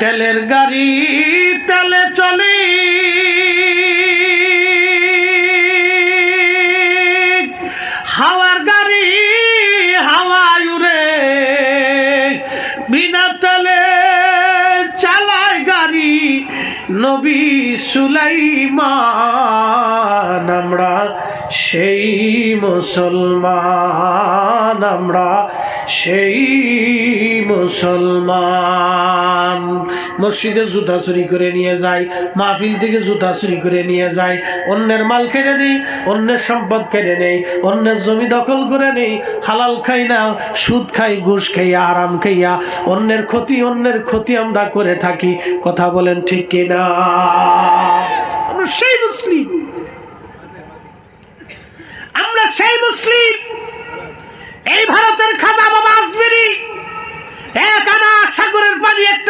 তেলের গাড়ি তেলে চলি। হাওয়ার গাড়ি হাওয়ায় উড়ে। বিনা তেলে চালায় গাড়ি নবী সুলাইমান। আমরা সেই মুসলমান, আমরা সেই মুসলমান। মসজিদে জুতা চুরি করে নিয়ে যায়, মাহফিল থেকে জুতা চুরি করে নিয়ে যায়, অন্যের মাল কেড়ে নেই অন্যের সম্পদ কেড়ে নেই অন্যের জমি দখল করে নেই হালাল খাই না, সুদ খাই ঘুষ খাইয়া আরাম খাইয়া অন্যের ক্ষতি অন্যের ক্ষতি আমরা করে থাকি, কথা বলেন ঠিক কিনা? আমরা সেই মুসলিম। আমরা সেই মুসলিম এই ভারতের খাজা বাবা আসবেনি এক আনা সাগরের পানি একটা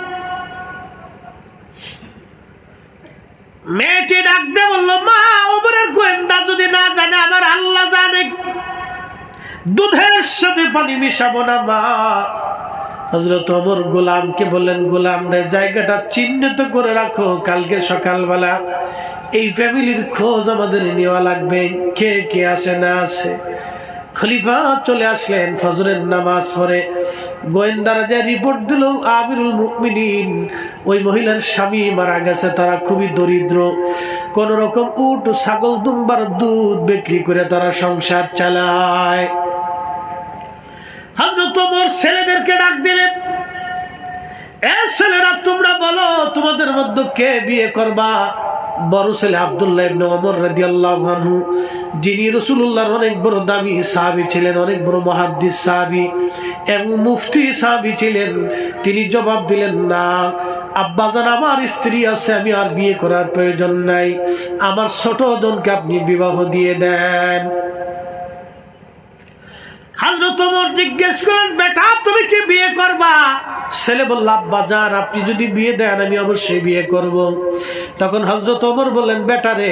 মেয়েটি ডাকতে বলল, মা ওমরের গোয়েন্দা যদি না জানে, আমার আল্লাহ জানে। দুধের সাথে পানি মিশাবো না, মা। হজরত অমর গোলামকে বললেন, গোলাম রে, জায়গাটা চিহ্নিত করে রাখো। কালকে সকালবেলা এই ফ্যামিলির খোঁজ আমাদের নেওয়া লাগবে। কে কে আছে না আছে খলিফা চলে আসলেন ফজরের নামাজ পরে গোয়েন্দারা যে রিপোর্ট দিল, আমিরুল মুমিনিন, ওই মহিলার স্বামী মারা গেছে, তারা খুবই দরিদ্র। কোন রকম উট, ছাগল, দুম্বার দুধ বিক্রি করে তারা সংসার চালায়। হজরত ওমর ছেলেদেরকে ডাক দিলেন, এ ছেলেরা, তোমরা বলো, তোমাদের মধ্যে কে বিয়ে করবা? বড় ছেলে আবদুল্লাহ ইবনে ওমর রাদিয়াল্লাহু আনহু, যিনি রাসূলুল্লাহর অনেক বড় দামি সাহাবী ছিলেন, অনেক বড় মুহাদ্দিস সাহাবী এবং মুফতি সাহাবী ছিলেন। তিনি জবাব দিলেন, না আব্বাজান আমার স্ত্রী আছে, আমি আর বিয়ে করার প্রয়োজন নাই। আমার ছোট জনকে আপনি বিবাহ দিয়ে দেন। হাজরত ওমর জিজ্ঞেস করেন, বেটা, তুমি কি বিয়ে করবা? ছেলে বলল যান, আপনি যদি বিয়ে দেন, আমি অবশ্যই বিয়ে করব। তখন হজরত ওমর বললেন বেটারে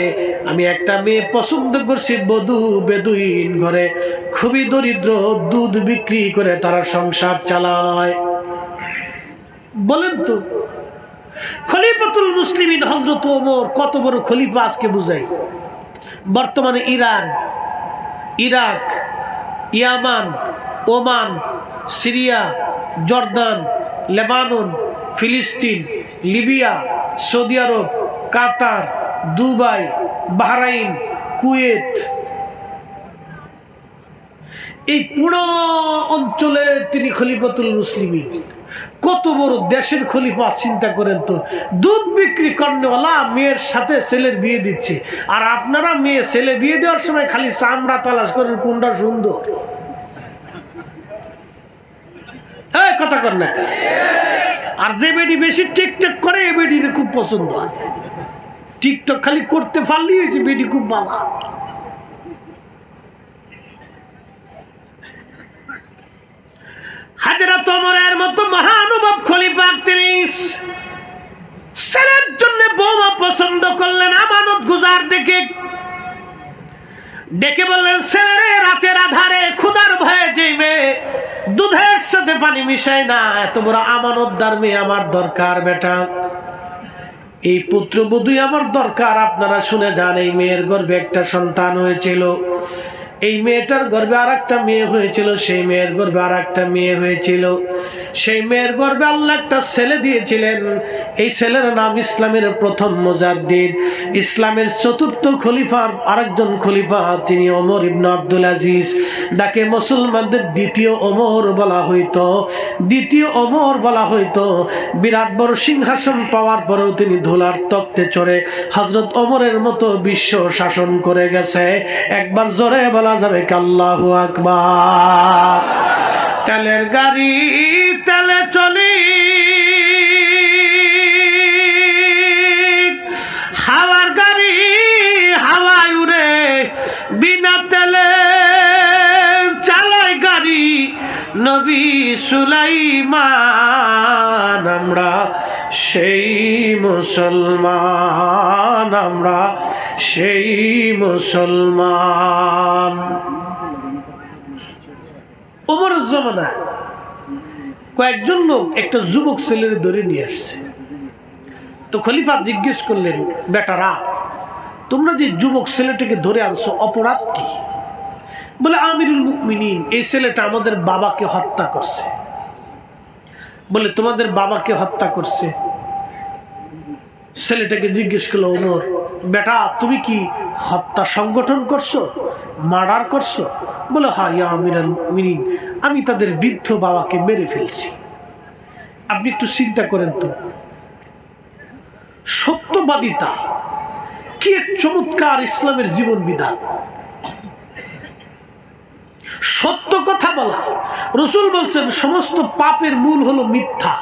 আমি একটা মেয়ে পছন্দ করছি, বধু, বেদুইন ঘরে। খুবই দরিদ্র, দুধ বিক্রি করে তারা সংসার চালায়। বলেন তো, খলিফাতুল মুসলিমিন হজরত ওমর কত বড় খলিফা আজকে বুঝাই। বর্তমানে ইরান, ইরাক ইয়ামান ওমান সিরিয়া জর্দান লেবানন ফিলিস্তিন লিবিয়া সৌদি আরব কাতার দুবাই বাহরাইন কুয়েত। এই পুরো অঞ্চলের তিনি খলিফাতুল মুসলিমিন। কত বড় দেশের খলিফা, চিন্তা করেন তো। দুধ বিক্রি করেওয়ালা মেয়ের সাথে ছেলের বিয়ে দিচ্ছে। আর আপনারা মেয়ে, ছেলে বিয়ে দেওয়ার সময় খালি চামড়া তালাশ করেন, কোনটা সুন্দর। হ্যাঁ কথা কর না। আর যে বেডি বেশি টিকটক করে এ বেডির খুব পছন্দ হয়। টিকটক খালি করতে পারলেই হয়েছে বেডি খুব ভালো হাজরা তোমরের মতো মহানুভব খলিফা তিনি ছেলের জন্য বৌমা পছন্দ করলেন, আমানত গুজার দেখে। ডেকে বললেন ছেলেরে রাতের আধারে ক্ষুদার ভয়ে যে মেয়ে দুধের সাথে পানি মিশায় না, এত বড় আমানতদার মেয়ে আমার দরকার বেটা। এই পুত্রবধূই আমার দরকার, আপনারা শুনে যান, এই মেয়ের গর্ভে একটা সন্তান হয়েছিল। এই মেয়েটার গর্ভে আর একটা মেয়ে হয়েছিল, সেই মেয়ের গর্ভে আর একটা মেয়ে হয়েছিল। সেই মেয়ের গর্ভে আল্লাহ একটা ছেলে দিয়েছিলেন। এই ছেলের নাম ইসলামের প্রথম মুজাদ্দিদ। ইসলামের চতুর্থ খলিফার আরেকজন খলিফা তিনি ওমর ইবন আব্দুল আজিজ। ডাকে মুসলমানদের দ্বিতীয় ওমর বলা হইতো। দ্বিতীয় ওমর বলা হইতো। বিরাট বড় সিংহাসন পাওয়ার পরেও তিনি ধোলার তক্তে চড়ে হজরত অমরের মতো বিশ্ব শাসন করে গেছে। একবার জোরে বলা বলা যাবে কাল্লাহ আকবার। তেলের গাড়ি, তেলে চলি। হাওয়ার গাড়ি, হাওয়ায় উড়ে বিনা তেলে চালায় গাড়ি। নবী সুলাইমান, আমরা সেই মুসলমান, আমরা সেই মুসলমান। ওমর জমানায় কয়েকজন লোক একটা যুবক ছেলের ধরে নিয়ে আসছে। তো খলিফা জিজ্ঞেস করলেন, বেটারা, তোমরা যে যুবক ছেলেটাকে ধরে আনছো, অপরাধ কি? বলে, আমিরুল মুমিনিন, এই ছেলেটা আমাদের বাবাকে হত্যা করছে। বলে, তোমাদের বাবাকে হত্যা করছে? ছেলেটাকে জিজ্ঞেস করল, ওমর বেটা, তুমি কি হত্যা সংগঠন করছ? মার্ডার করছ? বলে হ্যাঁ ইয়া আমিরুল মুমিনিন, আমি তাদের বৃদ্ধ বাবাকে মেরে ফেলছি। আপনি একটু চিন্তা করেন তো। সত্যবাদিতা, কি এক চমৎকার ইসলামের জীবন বিধান। সত্য কথা বলা, রসুল বলছেন, সমস্ত পাপের মূল হলো মিথ্যা।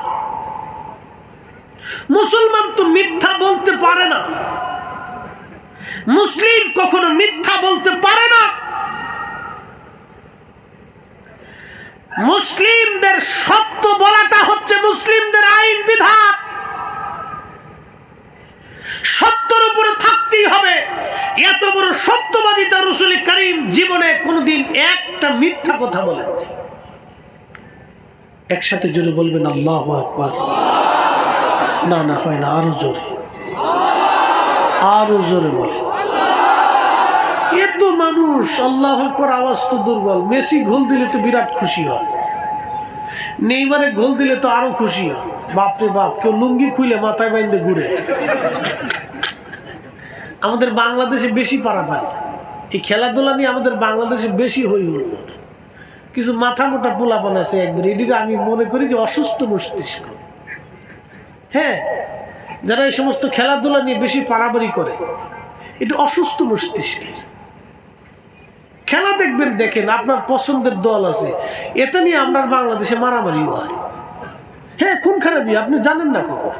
মুসলমান তো মিথ্যা বলতে পারে না। মুসলিম কখনো মিথ্যা বলতে পারে না। মুসলিমদের সত্য বলাটা হচ্ছে মুসলিমদের আইন বিধান। সত্যর উপরে থাকতেই হবে। এত বড় সত্যবাদিতা রসুল করিম জীবনে কোনোদিন একটা মিথ্যা কথা বলেন একসাথে জোরে বলবেন, আল্লাহ আকবার। না না, হয় না, আরও জোরে। আরও জোরে বলে। এত মানুষ, আল্লাহ আকবার, আওয়াজ তো দুর্বল। মেসি গোল দিলে তো বিরাট খুশি হয়। নেইমারে গোল দিলে তো আরও খুশি হয়। বাপরে বাপ, কেউ লুঙ্গি খুলে মাথায় বাইন্দে ঘুরে। আমাদের বাংলাদেশে বেশি পারাপারি। এই খেলাধুলা নিয়ে আমাদের বাংলাদেশে বেশি হই হল কিছু মাথা মোটা পোলাপন আছে একবার। এটির আমি মনে করি যে অসুস্থ মস্তিষ্ক। হ্যাঁ যারা এই সমস্ত খেলাধুলা নিয়ে বেশি পারাবারি করে, এটা অসুস্থ মস্তিষ্কের। খেলা দেখবেন, দেখেন আপনার পছন্দের দল আছে, এটা নিয়ে আপনার বাংলাদেশে মারামারি হয়। হ্যাঁ খুন খারাপই, আপনি জানেন না কখন।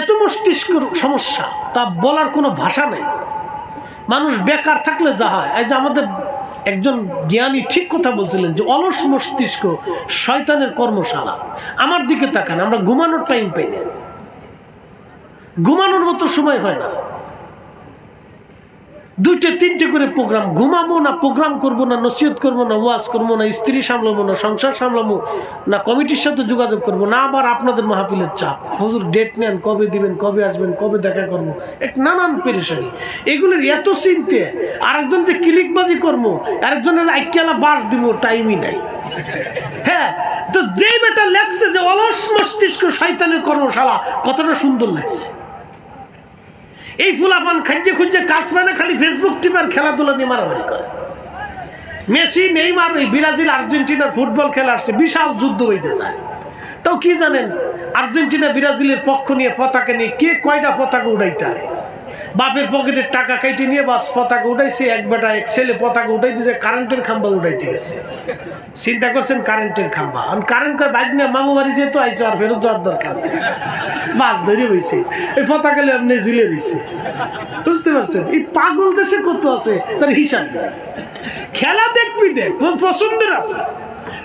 এত মস্তিষ্ক সমস্যা, তা বলার কোনো ভাষা নেই। মানুষ বেকার থাকলে যা হয়, এই যে আমাদের একজন জ্ঞানী ঠিক কথা বলছিলেন যে অলস মস্তিষ্ক শয়তানের কর্মশালা। আমার দিকে তাকান, আমরা ঘুমানোর টাইম পাই না। ঘুমানোর মতো সময় হয় না। দুইটা, তিনটে করে প্রোগ্রাম, ঘুমাবো না, প্রোগ্রাম করব না, নসিহত করব না, ওয়াজ করব না, স্ত্রী সামলাবো না, সংসার সামলাবো না, কমিটির সাথে যোগাযোগ করব না, আবার আপনাদের মাহফিলের চাপ। হুজুর ডেট নেন, কবে দিবেন, কবে আসবেন, কবে দেখা করব? এক নানান পেরেশানি। এগুলোর এত চিনতে, আরেকজনকে ক্লিকবাজি করব, আরেকজনের আইকেলা বাস দিব, টাইমই নাই। হ্যাঁ তো যেই বেটা লেখছে যে অলস মস্তিষ্ক শয়তানের কর্মশালা, কতটা সুন্দর লাগছে। এই ফুলাপান খাইতে খুঁজছে কাজ পায় না, খালি ফেসবুক টিমের খেলাধুলা নিয়ে মারামারি করে। মেসি, নেইমার, এই ব্রাজিল, আর্জেন্টিনার ফুটবল খেলা আসলে বিশাল যুদ্ধ হইতে যায় তাও কি জানেন, আর্জেন্টিনা, ব্রাজিলের পক্ষ নিয়ে পতাকা নিয়ে কে কয়টা পতাকা উড়াইতে বাপের পকেটের টাকা কেটে নিয়ে বাস পতাকা উঠাইছে, এক বেটা, এক ছেলে পতাকা উঠাইতেছে কারেন্টের খাম্বা উঠাইতে গেছে। চিন্তা করছেন কারেন্টের খাম্বা? আর কারেন্ট কয় বাইক নিয়ে মামু বাড়ি যেত আইছো, আর ফেরত যাওয়ার দরকার। মাছ ধরে হয়েছে এই পতাকা এমনি ঝুলে রয়েছে বুঝতে পারছেন? এই পাগল দেশে কত আছে, তার হিসাব খেলা দেখবি দেখ পছন্দের আছে।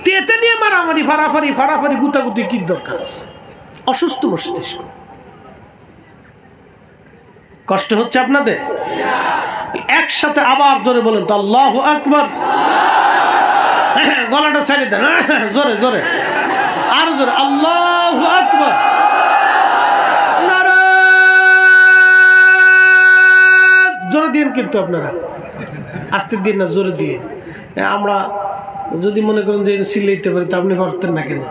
তো এতে নিয়ে মারামারি ফারাফারি ফারাফারি গুতাগুতি কি দরকার আছে? অসুস্থ মস্তিষ্ক। কষ্ট হচ্ছে আপনাদের? একসাথে আবার জোরে বলেন তো, আল্লাহ আকবর। গলাটা ছেড়ে দেন, জোরে জোরে। আর জোরে, আল্লাহ আকবর। জোরে দিন কিন্তু আপনারা। আস্তে দিন না, জোরে দিয়ে আমরা যদি মনে করেন যে সিলাইতে পারি, তা আপনি পারতেন না কেন?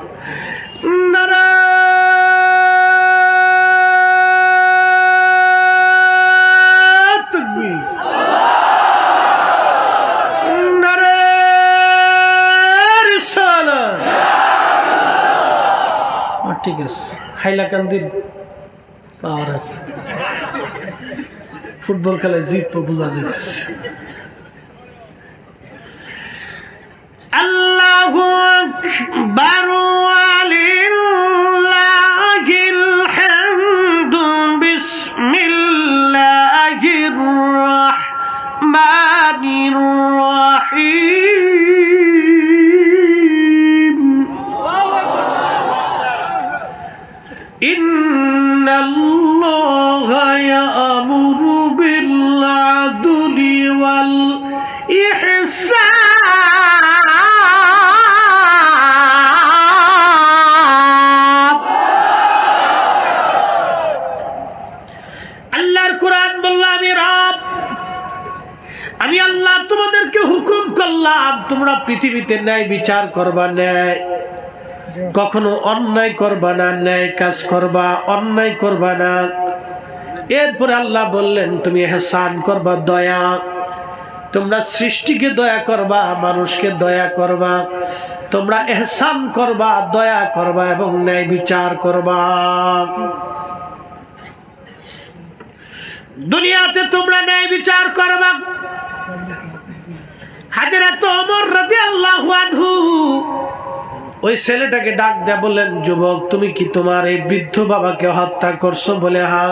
ঠিক আছে। হাইলাকান্দির পাওয়ার আছে। ফুটবল খেলায় জিতবো বোঝা যেতেছে আল্লাহু পৃথিবীতে ন্যায় বিচার করবা, ন্যায়। কখনো অন্যায় করবা না, ন্যায় কাজ করবা, অন্যায় করবা না। এরপরে আল্লাহ বললেন, তুমি হেসান করবা, দয়া। তোমরা সৃষ্টিকে দয়া করবা, মানুষকে দয়া করবা। তোমরা এহসান করবা, দয়া করবা এবং ন্যায় বিচার করবা। দুনিয়াতে তোমরা ন্যায় বিচার করবা। হাজারা তো অমর রাতে আল্লাহ ওই ছেলেটাকে ডাক দেয়া বললেন, যুবক, তুমি কি তোমার এই বৃদ্ধ বাবাকে হত্যা করছ বলে হা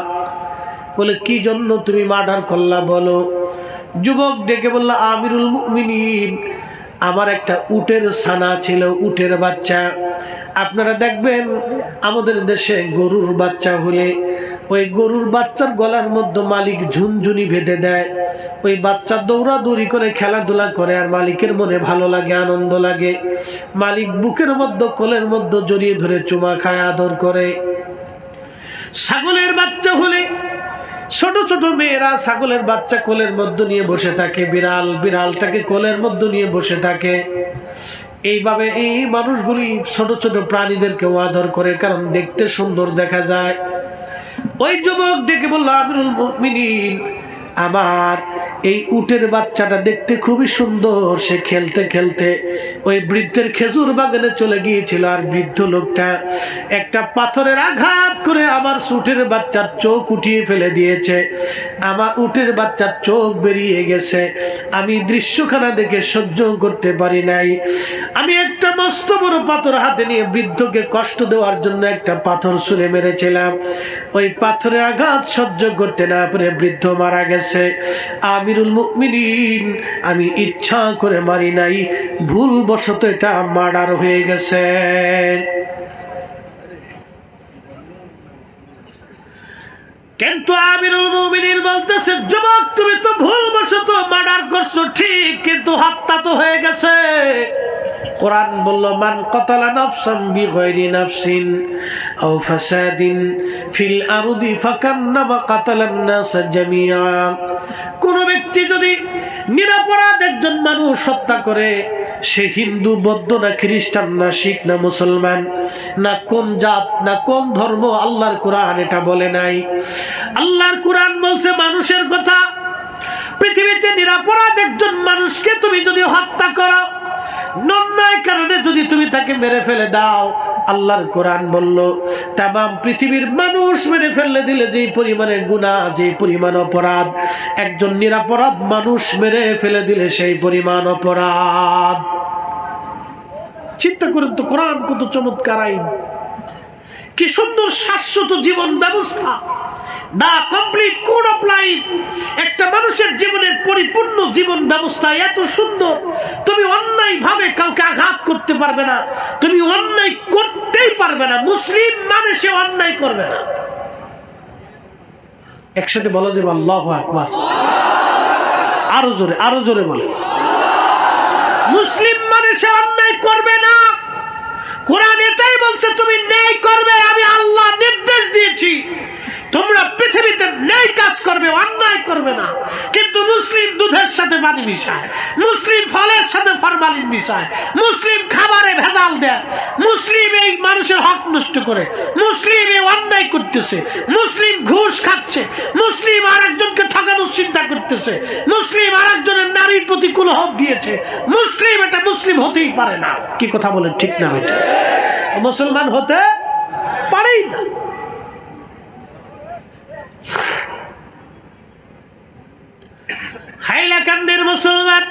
বলে, কি জন্য তুমি মার্ডার করলা বলো? যুবক ডেকে বললা, আমিরুল মুমিনিন আমার একটা উটের ছানা ছিল, উটের বাচ্চা। আপনারা দেখবেন, আমাদের দেশে গরুর বাচ্চা হলে ওই গরুর বাচ্চার গলার মধ্যে মালিক ঝুনঝুনি বেঁধে দেয়। ওই বাচ্চা দৌড়াদৌড়ি করে খেলাধুলা করে আর মালিকের মনে ভালো লাগে, আনন্দ লাগে। মালিক বুকের মধ্যে, কোলের মধ্যে জড়িয়ে ধরে চুমা খায়, আদর করে। ছাগলের বাচ্চা হলে ছোট ছোট মেয়েরা ছাগলের বাচ্চা কোলের মধ্যে নিয়ে বসে থাকে, বিড়াল বিড়ালটাকে কোলের মধ্যে নিয়ে বসে থাকে। এইভাবে এই মানুষগুলি ছোট ছোট প্রাণীদেরকেও আদর করে, কারণ দেখতে সুন্দর দেখা যায়। ওই যুবক ডেকে বলল, আমিরুল মুমিনিন আমার এই উটের বাচ্চাটা দেখতে খুবই সুন্দর। সে খেলতে খেলতে ওই বৃদ্ধের খেজুর বাগানে চলে গিয়েছিল আর বৃদ্ধ লোকটা একটা পাথরের আঘাত করে আমার উটের বাচ্চার চোখ উঠিয়ে ফেলে দিয়েছে। আমার উটের বাচ্চার চোখ বেরিয়ে গেছে। আমি দৃশ্যখানা দেখে সহ্য করতে পারি নাই। আমি একটা মস্ত বড় পাথর হাতে নিয়ে বৃদ্ধকে কষ্ট দেওয়ার জন্য একটা পাথর ছুঁড়ে মেরেছিলাম। ওই পাথরের আঘাত সহ্য করতে না পারে বৃদ্ধ মারা গেছে। আমিরুল মুমিনিন, আমি ইচ্ছা করে মারি নাই ভুল বশত এটা মার্ডার হয়ে গেছে। কিন্তু আমিরুল মুমিনিন বলতেছে, যুবক, তুমি তো ভুল বশত মার্ডার করছ, ঠিক, কিন্তু হত্যা তো হয়ে গেছে। কোরআন বলল, মান কতলা নফসাম বিগয়রি নাফসিন আও ফাসাদিন ফিল আরদি ফাকান্নামা কাতালান নাস জামিয়া। কোন ব্যক্তি যদি নিরাপরাধ একজন মানুষ হত্যা করে, সে হিন্দু, বৌদ্ধ না খ্রিস্টান, না শিখ, না মুসলমান, না কোন জাত, না কোন ধর্ম, আল্লাহর কোরআন এটা বলে নাই। আল্লাহর কোরআন বলছে, মানুষের কথা। পৃথিবীতে নিরাপরাধ একজন মানুষকে তুমি যদি হত্যা করো নন্যায় কারণে যদি তুমি তাকে মেরে ফেলে দাও, আল্লাহর কোরআন বলল তাম পৃথিবীর মানুষ মেরে ফেললে দিলে যেই পরিমাণে গুণা যেই পরিমাণ অপরাধ, একজন নিরাপরাধ মানুষ মেরে ফেলে দিলে সেই পরিমাণ অপরাধ। চিন্তা করেন তো, কোরআন কত চমৎকার আইন। কি সুন্দর শাশ্বত জীবন ব্যবস্থা। The complete code of life একটা মানুষের জীবনের পরিপূর্ণ জীবন ব্যবস্থা এত সুন্দর, তুমি অন্যায় ভাবে কাউকে আঘাত করতে পারবে না। তুমি অন্যায় করতেই পারবে না। মুসলিম মানে সে অন্যায় করবে না। একসাথে বলা যাবে আল্লাহ আকবার। আরও জোরে আরও জোরে বলে। মুসলিম মানে সে অন্যায় করবে না। কোরআন এটাই বলছে, তুমি ন্যায় করবে, আমি আল্লাহ নির্দেশ দিয়েছি। তোমরা পৃথিবীতে ন্যায় কাজ করবে, অন্যায় করবে না। কিন্তু মুসলিম দুধের সাথে পানি মিশায়, মুসলিম ফলের সাথে ফরমালিন মিশায়, মুসলিম খাবারে ভেজাল দেয়, মুসলিম এই মানুষের হক নষ্ট করে, মুসলিম এই অন্যায় করতেছে, মুসলিম ঘুষ খাচ্ছে, মুসলিম আর একজনকে ঠকানোর চিন্তা করতেছে, মুসলিম আর একজনের নারীর প্রতি কুলহব দিয়েছে, মুসলিম এটা মুসলিম হতেই পারে না। কি কথা বলেন ঠিক না এটা মুসলমান হতে পারেই না। হাইলাকান্দের মুসলমান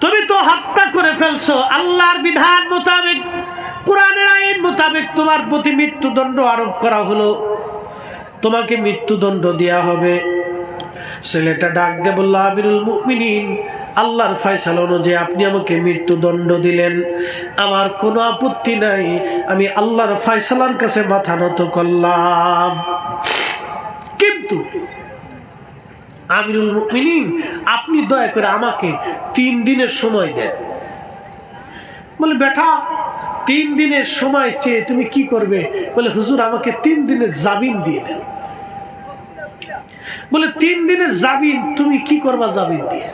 তুমি তো হত্যা করে ফেলছো। আল্লাহর বিধান মোতাবেক, কোরআনের আইন মোতাবেক তোমার প্রতি মৃত্যুদণ্ড আরোপ করা হলো। তোমাকে মৃত্যুদণ্ড দেয়া হবে। ছেলেটা ডাক দিয়ে বলল, আমিরুল মুমিনিন আল্লাহর ফয়সালা অনুযায়ী আপনি আমাকে মৃত্যুদণ্ড দিলেন। আমার কোনো আপত্তি নাই। আমি আল্লাহর ফয়সালার কাছে মাথা নত করলাম। কিন্তু আমিরুল মুমিনিন, আপনি দয়া করে আমাকে তিন দিনের সময় দেন। বলে, বেটা, তিন দিনের সময় চেয়ে তুমি কি করবে? বলে, হুজুর, আমাকে তিন দিনের জামিন দিয়ে দেন। বলে, তিন দিনের জামিন তুমি কি করবা জামিন দিয়ে?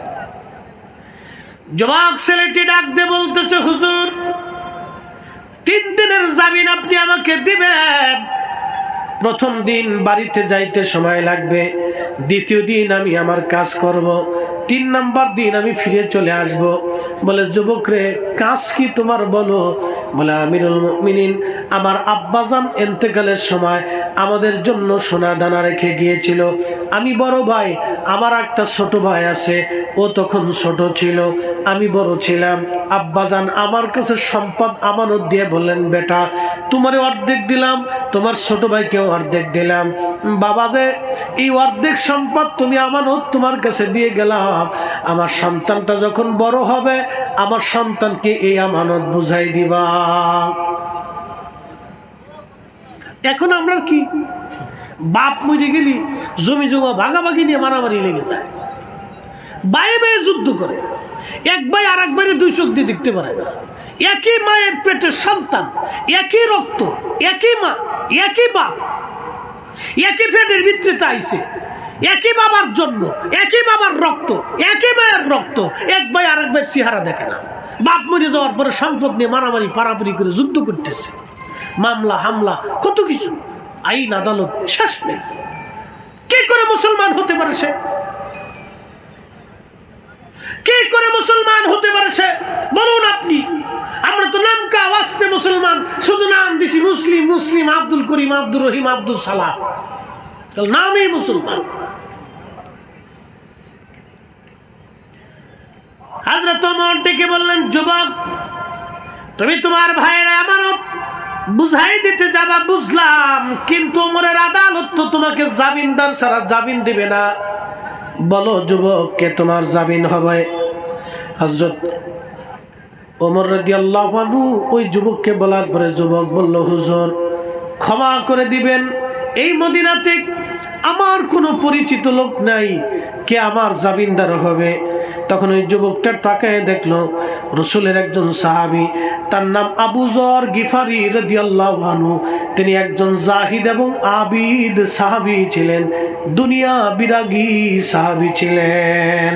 জবাক ছেলেটি ডাক দিয়ে বলতেছে, হুজুর, তিন দিনের জামিন আপনি আমাকে দিবেন প্রথম দিন বাড়িতে যাইতে সময় লাগবে, দ্বিতীয় দিন আমি আমার কাজ করব। তিন নাম্বার দিন আমি ফিরে চলে আসব। বলে যুবক রে কাজ কি তোমার বলো? বলে, আমিরুল মিনিন আমার আব্বাজান এন্তেকালের সময় আমাদের জন্য সোনা দানা রেখে গিয়েছিল। আমি বড় ভাই, আমার একটা ছোট ভাই আছে, ও তখন ছোট ছিল, আমি বড় ছিলাম। আব্বাজান আমার কাছে সম্পদ আমানত দিয়ে বললেন, বেটা, তোমার অর্ধেক দিলাম, তোমার ছোট ভাইকেও অর্ধেক দিলাম। বাবা যে, এই অর্ধেক সম্পদ তুমি আমানত তোমার কাছে দিয়ে গেলাম আমার সন্তানটা যখন বড় হবে, আমার সন্তানকে এই আমানত বুঝাই দিবা। এখন আমরা কি? বাপ মরে গেলি, জমি জমা ভাগাভাগি নিয়ে মারামারি লেগে যায়। বায়ে বায়ে যুদ্ধ করে। এক ভাই আর এক ভাইয়ের দুই চোখ দিয়ে দেখতে পারে না। একই মায়ের পেটের সন্তান, একই রক্ত, একই মা, একই বাপ। একই পেটের ভিত্তিতে আইছে। একই বাবার জন্য, একই বাবার রক্ত, একই মায়ের রক্ত, এক ভাই আর এক ভাইয়ের চেহারা দেখে না। বাপ মরে যাওয়ার পরে সম্পদ নিয়ে মারামারি, পারাপারি করে যুদ্ধ করতেছে। মামলা, হামলা, কত কিছু। আইন, আদালত, শেষ নেই। কে করে মুসলমান হতে পারে সে? কে করে মুসলমান হতে পারে সে? বলুন আপনি। আমরা তো নামকা আওয়াজতে মুসলমান, শুধু নাম দিছি মুসলিম মুসলিম, আব্দুল করিম, আব্দুর রহিম, আব্দুল সালাম। নামই মুসলমান। হাজরত ওমর ডেকে বললেন, যুবক, তুমি তোমার ভাইয়ের আমানত বুঝাই দিতে যাবা, বুঝলাম, কিন্তু ওমরের আদালত তো তোমাকে জামিনদার ছাড়া জামিন দিবে না। বলো যুবক, কে তোমার জামিন হবে? হজরত ওমর রাজি আল্লাহ ওই যুবককে বলার পরে যুবক বলল, হুজুর, ক্ষমা করে দিবেন, এই মদিনাতে আমার কোনো পরিচিত লোক নাই, কে আমার জামিনদার হবে? তখন ওই যুবকটার তাকে দেখল, রসুলের একজন সাহাবি, তার নাম আবু জর গিফারি রদিয়াল্লাহানু তিনি একজন জাহিদ এবং আবিদ সাহাবি ছিলেন, দুনিয়া বিরাগী সাহাবি ছিলেন।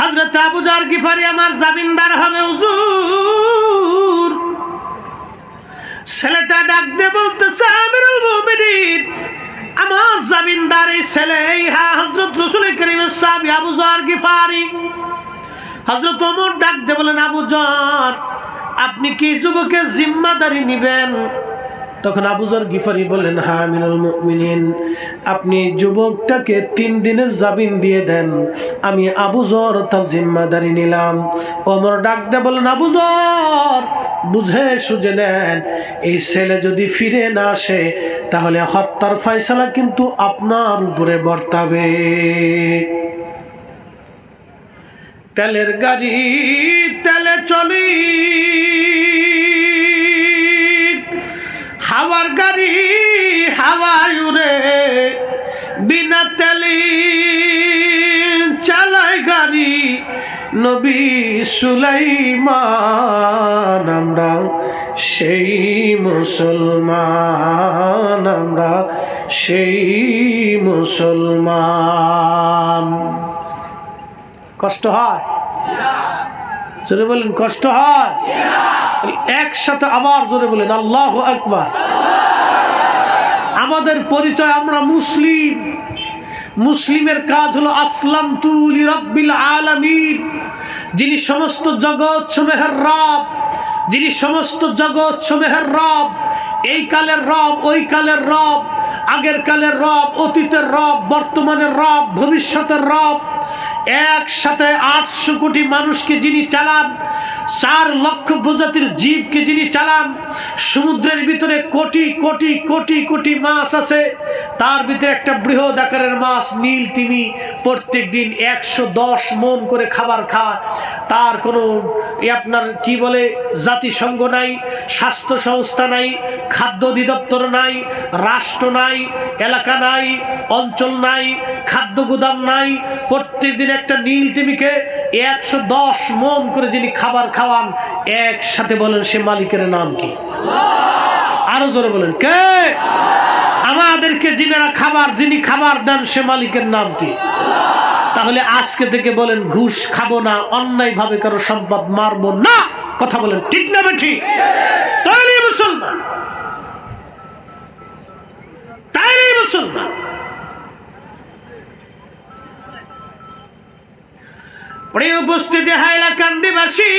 হজরত গিফারি আমার জামিনদার হবে, হুজুর। ছেলেটা ডাক দিয়ে বলতেছে আমার জামিনদার ছেলে, এই হ্যাঁ হজরত রসুল করিমের সাহাবি আবু জর গিফারি। হজরত ওমর ডাক দে বলেন, আবু জর আপনি কি যুবকের জিম্মাদারি নিবেন? তখন আবুজর গিফারি বললেন, হা আমিনুল মুমিনিন, আপনি যুবকটাকে তিন দিনের জামিন দিয়ে দেন। আমি আবুজর তার জিম্মাদারি নিলাম। ওমর ডাক দে বলেন আবুজর বুঝে সুঝে নেন, এই ছেলে যদি ফিরে না আসে, তাহলে হত্যার ফয়সালা কিন্তু আপনার উপরে বর্তাবে। তেলের গাড়ি তেলে চলি। গাড়ি হাওয়ায় উড়ে বিনা তেলি চালায় গাড়ি। নবী সুলাইমান, আমরা সেই মুসলমান, আমরা সেই মুসলমান। কষ্ট হয়? জোরে বলেন, কষ্ট হয়? একসাথে আবার জোরে বলেন, আল্লাহ আকবার। আমাদের পরিচয় আমরা মুসলিম। মুসলিমের কাজ হলো আসলাম তুলি রব্বিল আলামিন। যিনি সমস্ত জগৎ সমেহের রব, যিনি সমস্ত জগৎ সমেহের রব, এই কালের রব, ওই কালের রব, আগের কালের রব, অতীতের রব, বর্তমানের রব, ভবিষ্যতের রব একসাথে আটশো কোটি মানুষকে যিনি চালান চার লক্ষ প্রজাতির জীবকে যিনি চালান, সমুদ্রের ভিতরে কোটি কোটি কোটি কোটি মাছ আছে। তার ভিতরে একটা বৃহৎ আকারের মাছ, নীল তিমি প্রত্যেক দিন একশো দশ মন করে খাবার খায়। তার কোনো আপনার কি বলে, জাতিসংঘ নাই, স্বাস্থ্য সংস্থা নাই, খাদ্য অধিদপ্তর নাই, রাষ্ট্র নাই, এলাকা নাই, অঞ্চল নাই, খাদ্য গুদাম নাই। প্রত্যেক দিন একটা নীল তিমিকে একশো দশ মন করে যিনি খাবার খাওয়ান, একসাথে বলেন, সে মালিকের নাম কি? আরও জোরে বলেন, কে? আমাদেরকে যিনারা খাবার, যিনি খাবার দেন, সে মালিকের নাম কি? তাহলে আজকে থেকে বলেন, ঘুষ খাব না অন্যায় ভাবে কারও সম্পদ মারবো না। কথা বলেন, ঠিক না বেঠি তাইলে মুসলমান। তাইলে মুসলমান। প্রিয় উপস্থিতি হাইলা কান্দিবাসী।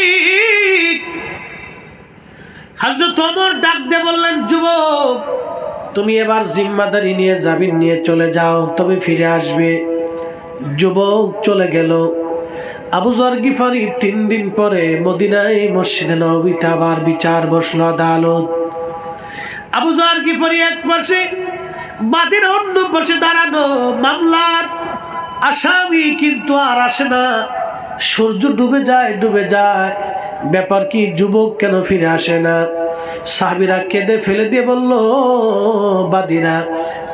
হাজরত ওমর ডাক দিয়ে বললেন, যুবক, তুমি এবার জিম্মাদারি নিয়ে জাবিন নিয়ে চলে যাও, তবে ফিরে আসবে। যুবক চলে গেল। আবু জর গিফারি তিন দিন পরে মদিনায় মসজিদে নবীতে আবার বিচার বসল আদালত। আবু জর গিফারি এক পাশে, বাদের অন্য পাশে দাঁড়ানো মামলার আসামি কিন্তু আর আসে না। সূর্য ডুবে যায় ডুবে যায়। ব্যাপার কি, যুবক কেন ফিরে আসে না? সাহাবিরা কেঁদে ফেলে দিয়ে বলল, বাদিরা,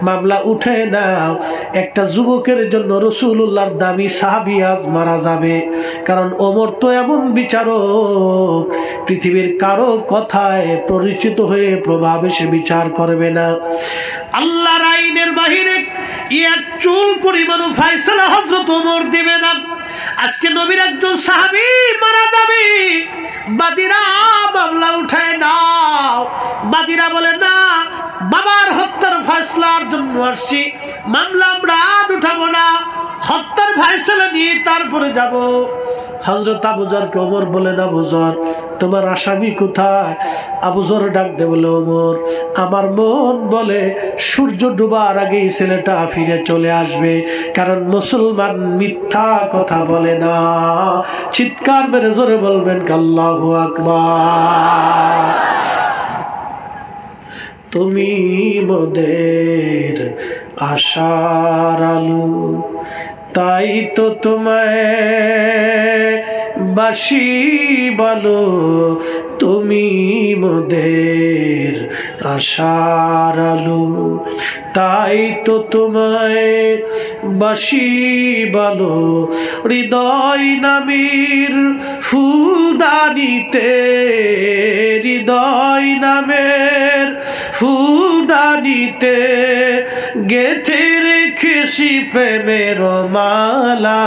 মামলা উঠে নাও। একটা যুবকের জন্য রসুল্লাহর দাবি সাহাবি আজ মারা যাবে। কারণ ওমর তো এমন বিচারক। পৃথিবীর কারও কথায় পরিচিত হয়ে প্রভাব এসে বিচার করবে না। আল্লাহর আইনের বাহিরে ইয়ার চুল পরিমাণ ফাইসলা হজরত ওমর দেবে না। আজকে নবীর একজন সাহাবি মারা যাবে। বাদিরা মামলা উঠায় নাও। বাদিরা বলে, না, বাবার হত্যার ফয়সলার জন্য আসছি। মামলা আমরা আজ উঠাবো না। হত্যার ফয়সলা নিয়ে তারপরে যাব। হজরত আবুজরকে বলে না বুজর তোমার আসামি কোথায়? আবুজর ডাক দে বলে, ওমর, আমার মন বলে সূর্য ডুবার আগে ছেলেটা ফিরে চলে আসবে, কারণ মুসলমান মিথ্যা কথা বলে না। চিৎকার মেরে জোরে বলবেন, কাল্লাহ তুমি মোদের আশার আলু তাই তো তোমায় বাসি বলো তুমি মোদের আশার আলু, তাই তো তোমায় বাসি বলো। হৃদয় নামের ফুলদানিতে, হৃদয় নামের ফুলদানিতে গেথে রেখেছি প্রেমের মালা।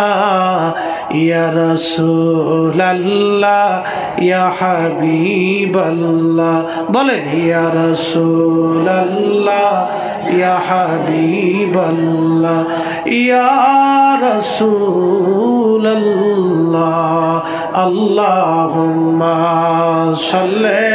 ইয়া রসুলাল্লাহ ইয়া হাবিবাল্লাহ। বলেন ইয়া রসুলাল্লাহ ইয়া হাবিবাল্লাহ ইয়া রসুলাল্লাহ। আল্লাহুম্মা সাল্লি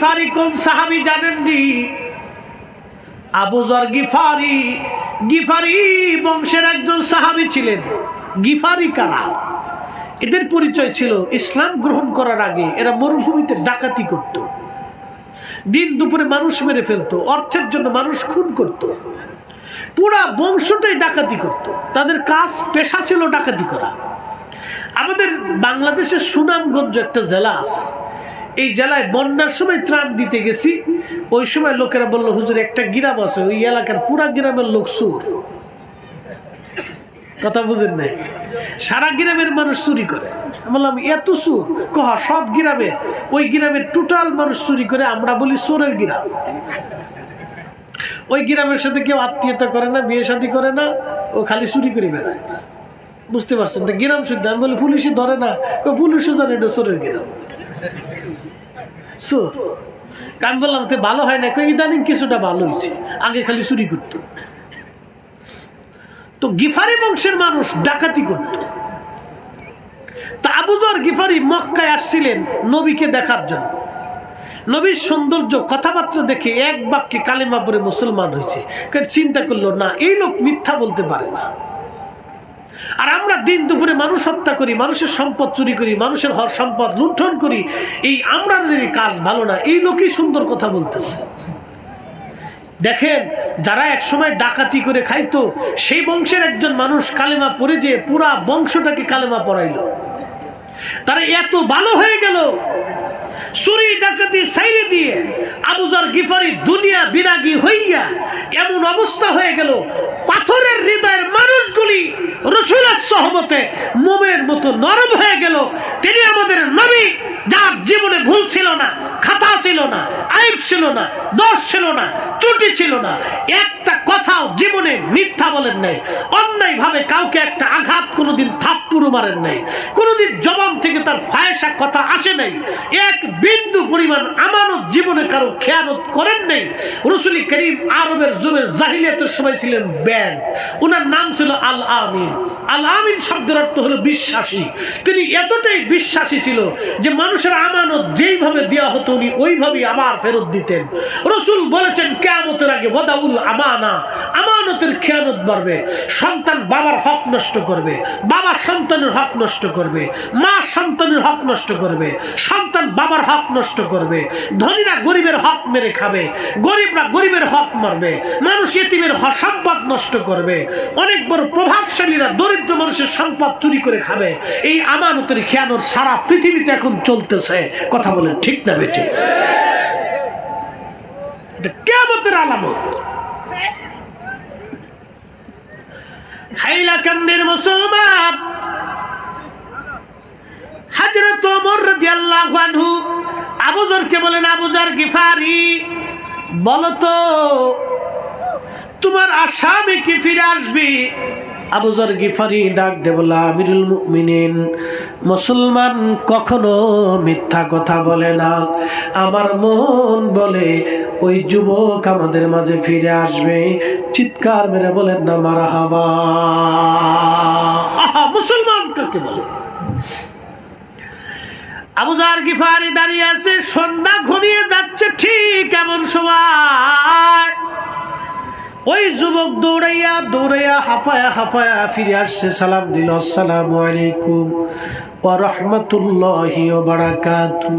গিফারি কোন সাহাবি জানেননি? আবুজর গিফারি গিফারি বংশের একজন সাহাবি ছিলেন। গিফারি কারা? এদের পরিচয় ছিল ইসলাম গ্রহণ করার আগে এরা মরুভূমিতে ডাকাতি করত। দিন দুপুরে মানুষ মেরে ফেলতো, অর্থের জন্য মানুষ খুন করত। পুরা বংশটাই ডাকাতি করত। তাদের কাজ, পেশা ছিল ডাকাতি করা। আমাদের বাংলাদেশের সুনামগঞ্জ একটা জেলা আছে। এই জেলায় বন্যার সময় ত্রাণ দিতে গেছি, ওই সময় লোকেরা বলল, হুজুর, একটা গ্রাম আছে, ওই এলাকার পুরা গ্রামের লোক সুর কথা বুঝেন নাই? সারা গ্রামের মানুষ চুরি করে। বললাম, এত সুর কহ, সব গ্রামের ওই গ্রামের টোটাল মানুষ চুরি করে, আমরা বলি চোরের গ্রাম। ওই গ্রামের সাথে কেউ আত্মীয়তা করে না, বিয়ে শাদী করে না, ও খালি চুরি করে বেড়ায়। বুঝতে পারছেন? তো গ্রাম শুদ্ধ? আমি বলি পুলিশে ধরে না। পুলিশও জানে এটা চোরের গ্রাম। চোর আমি বললাম, তো ভালো হয় না ইদানিং কিছুটা ভালো হয়েছে আগে খালি চুরি করতো। তো গিফারি বংশের মানুষ ডাকাতি করত। তা আবুজর গিফারি মক্কায় আসছিলেন নবীকে দেখার জন্য। নবীর সৌন্দর্য, কথাবার্তা দেখে এক বাক্যে কালেমা পরে মুসলমান হয়েছে। চিন্তা করল, না, এই লোক মিথ্যা বলতে পারে না। আর আমরা দিন দুপুরে মানুষ হত্যা করি, মানুষের সম্পদ চুরি করি, মানুষের হর সম্পদ লুণ্ঠন করি, এই আমরা কাজ ভালো না। এই লোকই সুন্দর কথা বলতেছে। দেখেন, যারা একসময় ডাকাতি করে খাইতো, সেই বংশের একজন মানুষ কালেমা পরে যে পুরা বংশটাকে কালেমা পড়াইলো। তারা এত ভালো হয়ে গেল চুরি, ডাকাতি সাইরে দিয়ে আবুজার গিফারি দুনিয়া বিরাগী হইয়া এমন অবস্থা হয়ে গেল, পাথরের হৃদয়ের মানুষগুলি রসুলের সহমতে মোমের মতো নরম হয়ে গেল। তিনি আমাদের নবী, যার জীবনে ভুল ছিল না, খাতা ছিল না, আইব ছিল না, দোষ ছিল না, ত্রুটি ছিল না। একটা কথাও জীবনে মিথ্যা বলেন নাই। অন্যায় ভাবে কাউকে একটা আঘাত কোনোদিন থাপ্পুরু মারেন নাই। কোনোদিন জবান থেকে তার ফায়সা কথা আসে নাই। এক বিন্দু পরিমাণ আমানত জীবনে কারও খেয়ানত করেন নাই। রসুলি করিম আরবের জুমের জাহিলিয়াতের সময় ছিলেন ব্যান। ওনার নাম ছিল আল আমিন আল আমিন শব্দের অর্থ হলো বিশ্বাসী। তিনি এতটাই বিশ্বাসী ছিল যে মানুষের আমানত যেইভাবে দেওয়া হতো উনি ওইভাবেই আবার ফেরত দিতেন। রসুল বলেছেন, কেয়ামতের আগে বদাউল আমানা, আমানতের খেয়ানত বাড়বে। সন্তান বাবার হক নষ্ট করবে, বাবা সন্তানের হক নষ্ট করবে, মা সন্তানের হক নষ্ট করবে, সন্তান বাবার হক নষ্ট করবে। ধনীরা গরিবের হক মেরে খাবে, গরিবরা গরিবের হক মারবে, মানুষ এতিমের হ- সম্পদ নষ্ট করবে। অনেক বড় প্রভাবশালীরা দরিদ্র মানুষের সম্পদ চুরি করে খাবে। এই আমানতের খেয়ানোর সারা পৃথিবীতে এখন চলতেছে। কথা বলেন ঠিক না বেটে কেমতের আলামত। হাইলাকান্দের মুসলমান বলেন আবুজার গিফারি তোমার আসামি কি ফিরে গিফারি, ডাক দে বলা আমিরুল মুমিনিন, মুসলমান কখনো মিথ্যা কথা বলে না। আমার মন বলে, ওই যুবক আমাদের মাঝে ফিরে আসবে। চিৎকার মেরে বলেন না মারা হাবা মুসলমান কাকে বলে? আবুজার গিফারি দাঁড়িয়ে আছে, সন্ধ্যা ঘনিয়ে যাচ্ছে ঠিক এমন সময়। ওই যুবক দৌড়াইয়া দৌড়াইয়া হাফায়া হাফায়া ফিরে আসছে, সালাম দিল, আসসালামু আলাইকুম। ওয়া রাহমাতুল্লাহি ওয়া বারাকাতু।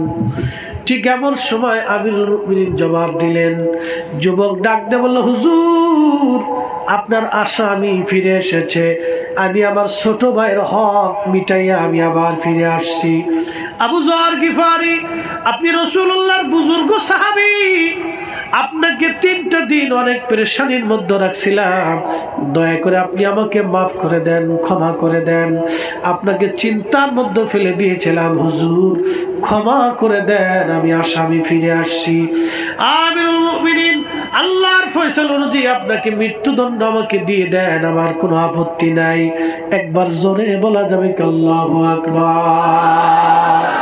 ঠিক এমন সময় আমিরুল মুমিনিন জবাব দিলেন, যুবক ডাক দে বলল, হুজুর, আপনার আশা আমি ফিরে এসেছে। আমি আমার ছোট ভাইয়ের হক মিটাইয়া আমি আবার ফিরে আসছি। আবু জর গিফারি, আপনি রসুল্লাহর বুজুর্গ সাহাবি। আপনাকে তিনটা দিন অনেক পেরেশানির মধ্যে রাখছিলাম। দয়া করে আপনি আমাকে মাফ করে দেন, ক্ষমা করে দেন। আপনাকে চিন্তার মধ্যে ফেলে দিয়েছিলাম, হুজুর। ক্ষমা করে দেন, আমি আসামি ফিরে আসছি। আল্লাহর ফয়সাল অনুযায়ী আপনাকে মৃত্যুদণ্ড আমাকে দিয়ে দেন, আমার কোনো আপত্তি নাই। একবার জোরে বলা যাবে আল্লাহু আকবার।